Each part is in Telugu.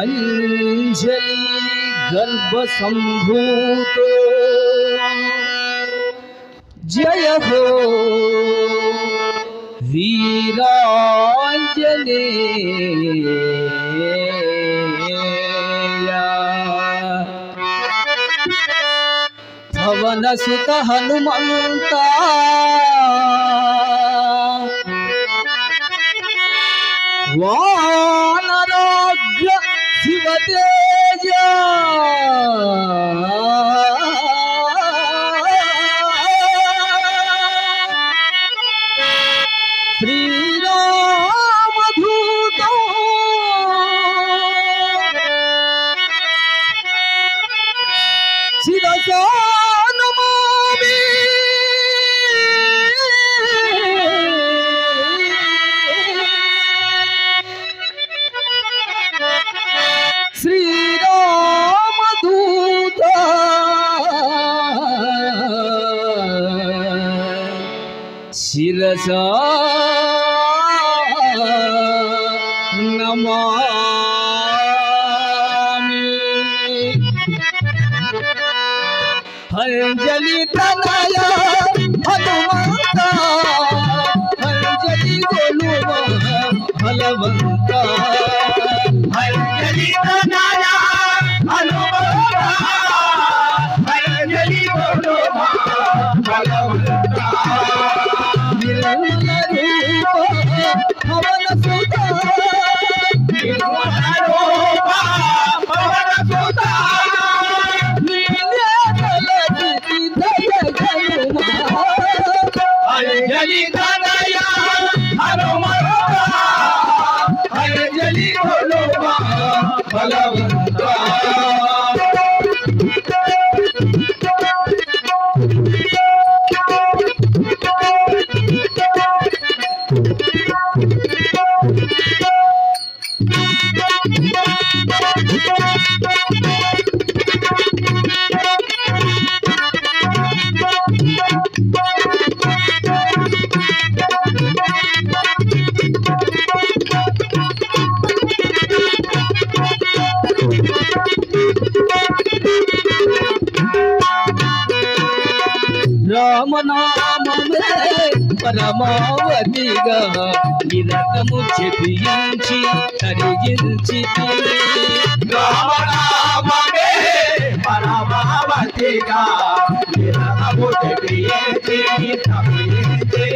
અંજલિ ગર્ભ સંભૂતો જય હો વીરાંજને ભવન સુત હનુમંતા વા Oh. నమామి అంజలి తనయ హనుమ రామనామమే పరమావతిగా నిరతము చెపించి కరిగించి రామనామమే పరమావతిగా నిరతము చెపించి కరిగించి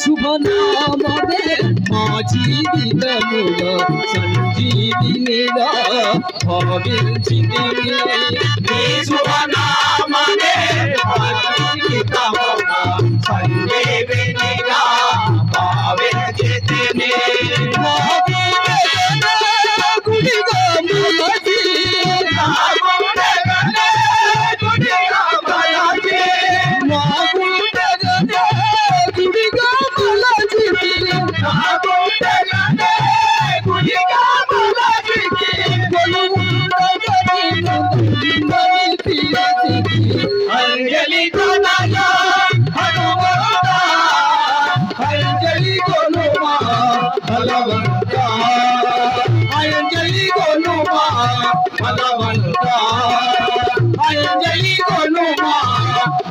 శుభనామదే మా జీవితముగా సంజీవినిగా భావించింది శుభనా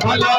Olha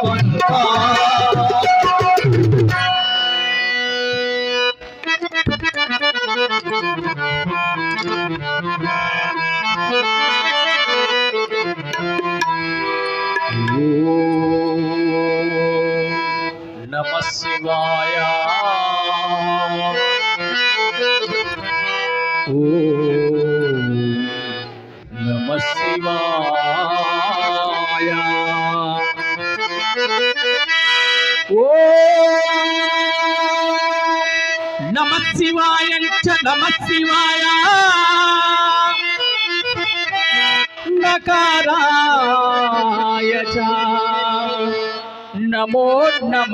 నమ శివాయ నమ శివాయ నకారాయ నమో నమ.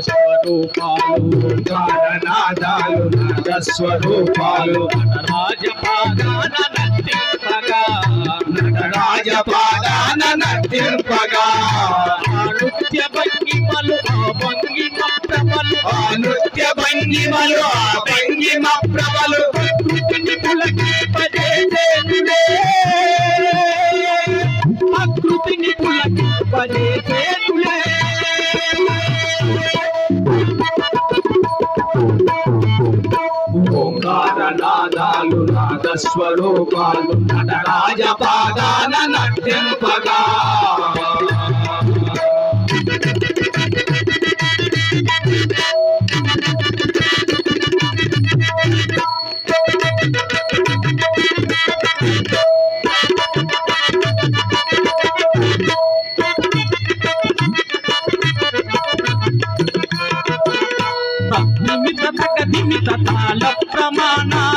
స్వరూపాలు కారణాదాలు నాద స్వరూపాలు రాజపాదాన నర్తింపగా నటరాజ పాదాన నర్తింపగా నృత్య భంగిమలు భంగిమ ప్రబలు. నృత్య భంగిమలు భంగిమ ప్రకృతిని పులకింపజేసేనులే ప్రకృతిని ఓంకార నాదాలు నాద స్వరూపాలు నటరాజ పాదాన నట్యంపగా um on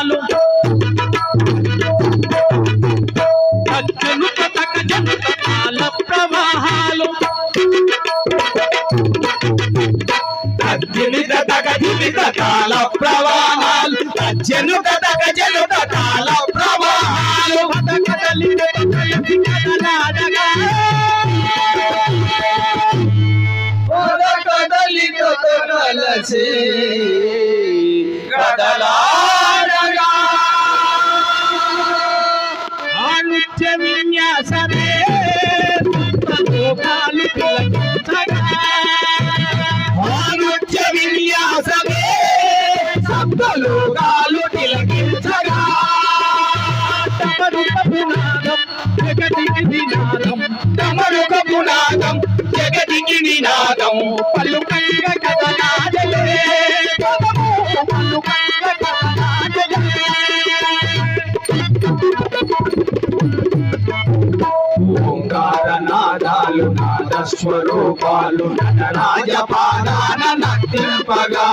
జగతికి నినాదం కదలాడలే పదము పలుకంగ కదలాడలే ఓంకార నాదాలు నాద స్వరూపాలు నటరాజ పాదాన నర్తింపగా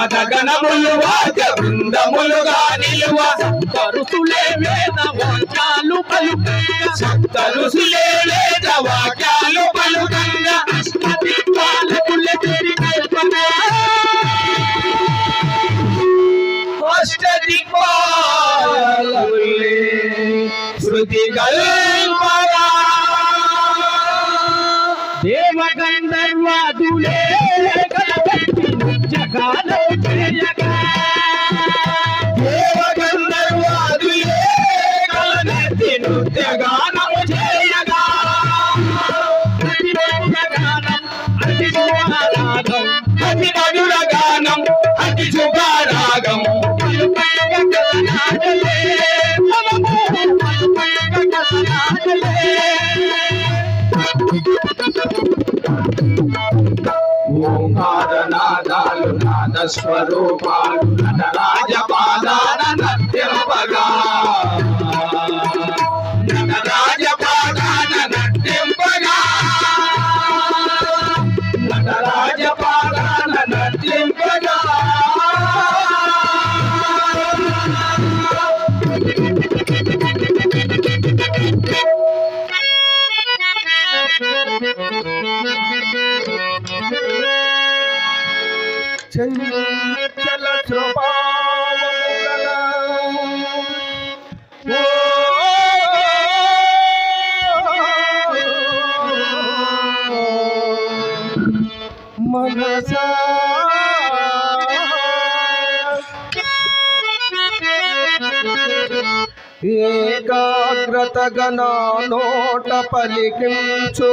నిలువ గణములు వాద్య బృందములుగా నిలువ. కరుసులే వేద వాక్యాలు పలుకంగ సప్తరుసులే లేద వాక్యాలు పలుకంగా అష్ట దిక్పాలకుల తిరిగల్పనా అష్టదిక్పాలకులే శృతి కల్పగా దేవ స్వరూపాలు నటరాజ పాదాన నట్టింపగా మనస ఏకాగ్రతగా నా నోట పలికించు.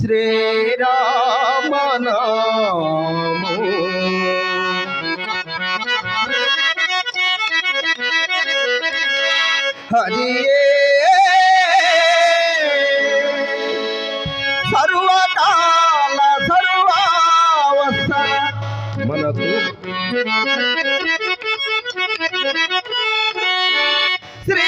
శ్రీరా సర్వకాల సర్వావస్థ. మనకు Shri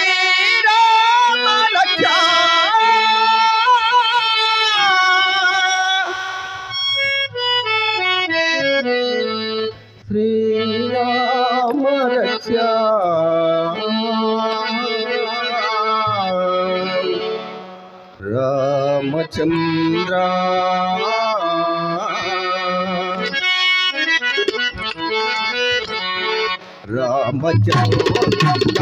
Ramachandra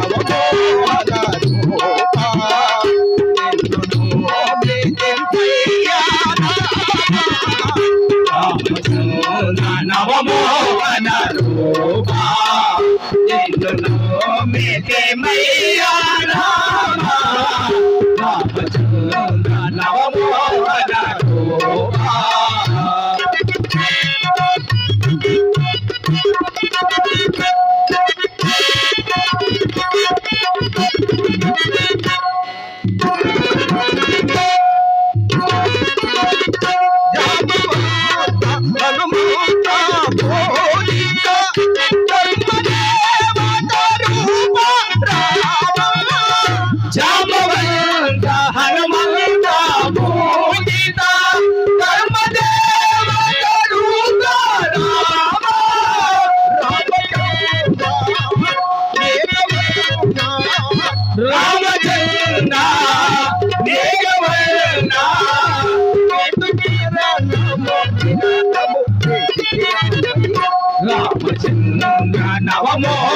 àwa mọ̀.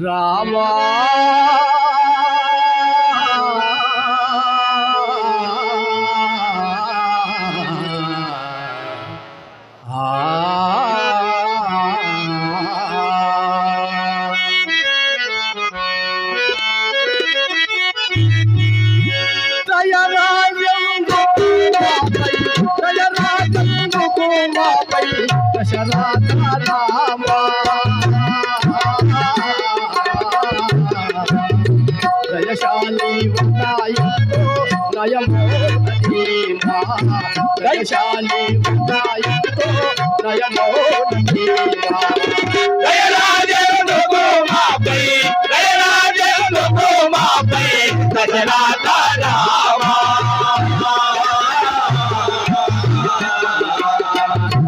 Rama. దయశాలి జయశాలి ఉంటాయో నయమో నదీమా దయరాజేందుకు మాపై దయరాజేందుకు మాపై దశరథ రామ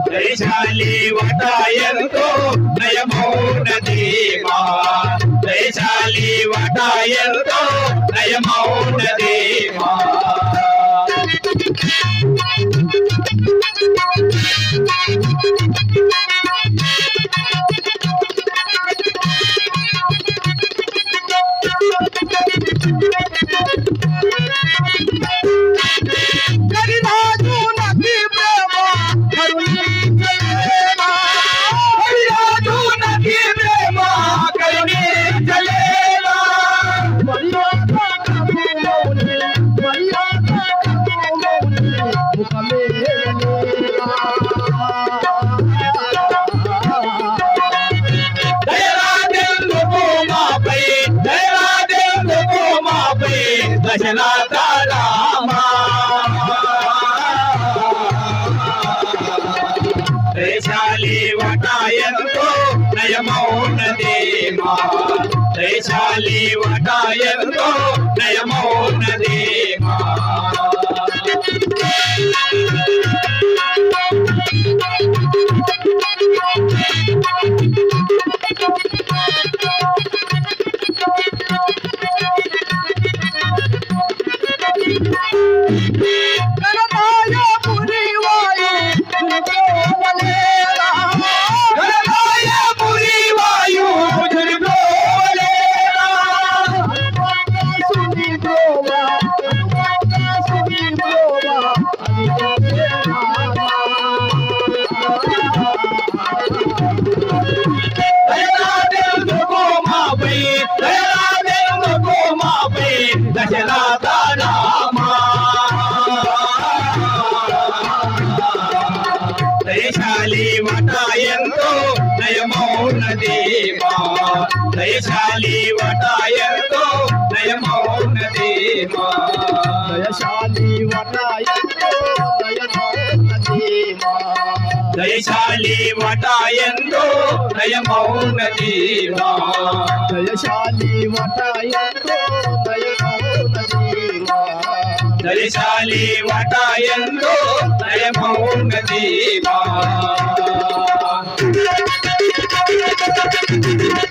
దయశాలి వటాయంతో నయమౌనదీమా దయశాలి వటాయంతో దశరథ రామ దయశాలి వటాయంతో నయమౌనదేమా దయశాలి వటాయంతో నయమౌనదేమా దయశాలి వటాయంతో నయనోనదీమా దయశాలి వటాయంతో నయమౌనదేమా దయశాలి వటాయంతో నయనోనదీమా దయశాలి వటాయంతో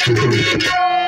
Thank you.